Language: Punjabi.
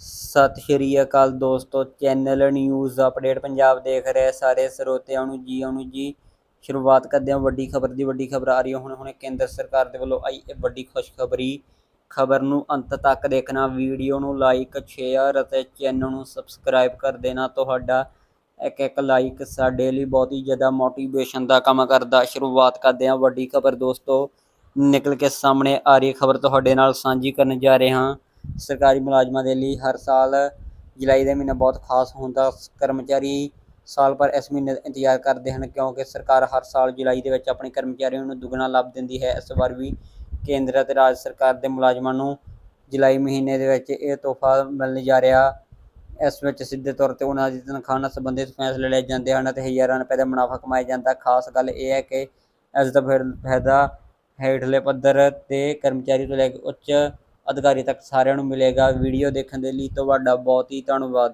ਸਤਿ ਸ਼੍ਰੀ ਅਕਾਲ ਦੋਸਤੋ, ਚੈਨਲ ਨਿਊਜ਼ ਅਪਡੇਟ ਪੰਜਾਬ ਦੇਖ ਰਹੇ ਸਾਰੇ ਸਰੋਤਿਆਂ ਨੂੰ ਜੀ ਆਉਣ ਜੀ। ਸ਼ੁਰੂਆਤ ਕਰਦੇ ਹਾਂ, ਵੱਡੀ ਖਬਰ ਦੀ, ਵੱਡੀ ਖਬਰ ਆ ਰਹੀ ਹੈ। ਹੁਣ, ਹੁਣੇ ਕੇਂਦਰ ਸਰਕਾਰ ਦੇ ਵੱਲੋਂ ਆਈ ਇਹ ਵੱਡੀ ਖੁਸ਼ਖਬਰੀ। ਖਬਰ ਨੂੰ ਅੰਤ ਤੱਕ ਦੇਖਣਾ ਵੀਡੀਓ ਨੂੰ ਲਾਈਕ ਸ਼ੇਅਰ ਅਤੇ ਚੈਨਲ ਨੂੰ ਸਬਸਕ੍ਰਾਈਬ ਕਰ ਦੇਣਾ ਤੁਹਾਡਾ। ਇੱਕ ਇੱਕ ਲਾਈਕ ਸਾਡੇ ਲਈ ਬਹੁਤ ਹੀ ਜ਼ਿਆਦਾ ਮੋਟੀਵੇਸ਼ਨ ਦਾ ਕੰਮ ਕਰਦਾ। ਸ਼ੁਰੂਆਤ ਕਰਦੇ ਹਾਂ, ਵੱਡੀ ਖਬਰ ਦੋਸਤੋ। ਨਿਕਲ ਕੇ ਸਾਹਮਣੇ ਆ ਰਹੀ ਖਬਰ ਤੁਹਾਡੇ ਨਾਲ ਸਾਂਝੀ ਕਰਨ ਜਾ ਰਹੇ ਹਾਂ। ਸਰਕਾਰੀ ਮੁਲਾਜ਼ਮਾਂ ਦੇ ਲਈ ਹਰ ਸਾਲ ਜੁਲਾਈ ਦਾ ਮਹੀਨਾ ਬਹੁਤ ਖਾਸ ਹੁੰਦਾ ਕਰਮਚਾਰੀ ਸਾਲ ਭਰ ਇਸ ਮਹੀਨੇ ਦਾ ਇੰਤਜ਼ਾਰ ਕਰਦੇ ਹਨ ਕਿਉਂਕਿ ਸਰਕਾਰ ਹਰ ਸਾਲ ਜੁਲਾਈ ਦੇ ਵਿੱਚ ਆਪਣੇ ਕਰਮਚਾਰੀਆਂ ਨੂੰ ਦੁੱਗਣਾ ਲਾਭ ਦਿੰਦੀ ਹੈ। ਇਸ ਵਾਰ ਵੀ ਕੇਂਦਰ ਅਤੇ ਰਾਜ ਸਰਕਾਰ ਦੇ ਮੁਲਾਜ਼ਮਾਂ ਨੂੰ ਜੁਲਾਈ ਮਹੀਨੇ ਦੇ ਵਿੱਚ ਇਹ ਤੋਹਫਾ ਮਿਲਣ ਜਾ ਰਿਹਾ। ਇਸ ਵਿੱਚ ਸਿੱਧੇ ਤੌਰ ਤੇ ਉਹਨਾਂ ਦੀ ਤਨਖਾਹ ਨਾਲ ਸੰਬੰਧਿਤ ਫੈਸਲੇ ਲਏ ਜਾਂਦੇ ਹਨ ਅਤੇ ਹਜ਼ਾਰਾਂ ਰੁਪਏ ਦਾ ਮੁਨਾਫਾ ਕਮਾਇਆ ਜਾਂਦਾ। ਖਾਸ ਗੱਲ ਇਹ ਹੈ ਕਿ ਇਸ ਦਾ ਫਿਰ ਫਾਇਦਾ ਹੇਠਲੇ ਪੱਧਰ ਤੇ ਕਰਮਚਾਰੀ ਤੋਂ ਲੈ ਕੇ ਉੱਚ ਅਧਿਕਾਰੀ ਤੱਕ ਸਾਰਿਆਂ ਨੂੰ ਮਿਲੇਗਾ। ਵੀਡੀਓ ਦੇਖਣ ਦੇ ਲਈ ਤੁਹਾਡਾ ਬਹੁਤ ਹੀ ਧੰਨਵਾਦ।